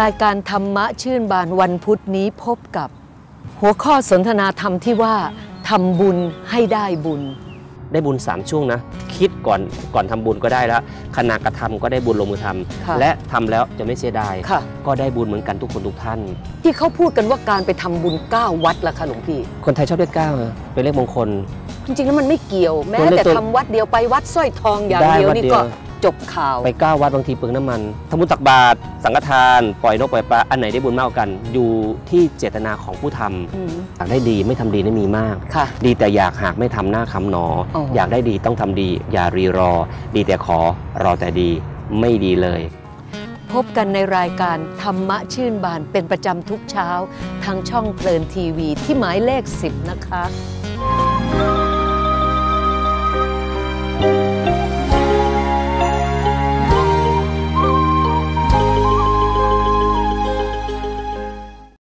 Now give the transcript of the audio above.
รายการธรรมะชื่นบานวันพุธนี้พบกับ หัวข้อสนทนาธรรมที่ว่าทำบุญให้ได้บุญ ได้บุญ 3 ช่วงนะ คิดก่อนก่อนทำบุญก็ได้แล้วขณะกระทำก็ได้บุญลงมือทำค่ะและทำแล้วจะไม่เสียดายค่ะ ก็ได้บุญเหมือนกันทุกคนทุกท่าน ที่เขาพูดกันว่าการไปทำบุญ9วัดล่ะคะหลวงพี่คนไทยชอบเลขเก้านะเป็นเลขมงคล จริงๆแล้วมันไม่เกี่ยว แม้ตัวเลขแต่ตัว ทำวัดเดียวไปวัดสร้อยทองอย่างได้เดียววัดนี่เดียวก็ จบข่าว ไปเก้าวัดบางทีเปลืองน้ำมันทำบุญตักบาตรสังฆทาน ปล่อยนกปล่อยปลาอันไหนได้บุญมากกว่ากัน อยู่ที่เจตนาของผู้ทำอืมอยากได้ดีไม่ทำดีนี่มีมาก ค่ะ ดีแต่อยากหากไม่ทำหน้าคำหนออ๋ออยากได้ดีต้องทำดี อย่ารีรอ ดีแต่ขอรอแต่ดีไม่ดีเลย พบกันในรายการธรรมะชื่นบานเป็นประจำทุกเช้า ทางช่องเพลินทีวีที่หมายเลข 10 นะคะ